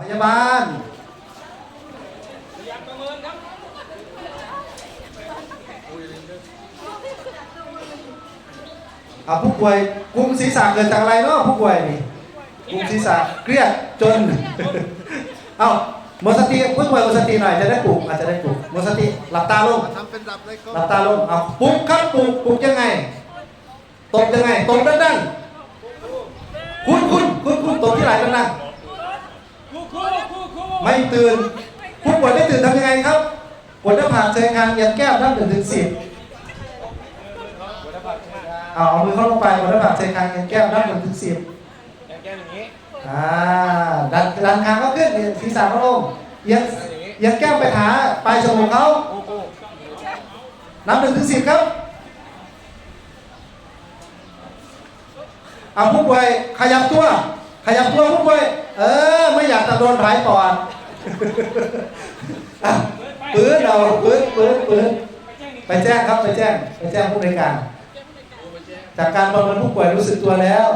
พยาบาลอ่าผู้ป่วยกลุ่มศีรษะเกิดจากอะไรเนาะผู้ป่วยนี่กลุ่มศีรษะเครียดจน เอ้าหมดสติผู้ป่วยหมดสติหน่อยจะได้ปลุกอาจจะได้ปลุกหมดสติหลับตาลงทำเป็นดับเลยก็หลับตาลงเอาปลุกครับปลุกปลุกยังไงตบยังไงตบด้านๆคุณคุณคุณคุณตบที่ไหล่ด้านๆ ไม่ตื่นผู้ป่วยไม่ตื่นทำยังไงครับปวดหน้าผากเชิงคางเอียงแก้มนับหนึ่งถึงสิบเอาเอามือเข้าลงไปปวดหน้าผากเชิงคางเอียงแก้มนับหนึ่งถึงสิบแก้มอย่างนี้อ่าดันดันคางก็ขึ้นศีรษะก็ลงเอียงเอียงแก้มไปหาปลายจมูกเขาโอ้โหนับหนึ่งถึงสิบครับเอาผู้ป่วยขยับตัว ขยับตัวผู้ป่วยเออ ไม่อยากจะโดนผายปอดอะปืนเราปืนปืนปืนไปแจ้งครับไปแจ้ง ไปแจ้งผู้บริการ จากการประเมินผู้ป่วยรู้สึกตัวแล้ว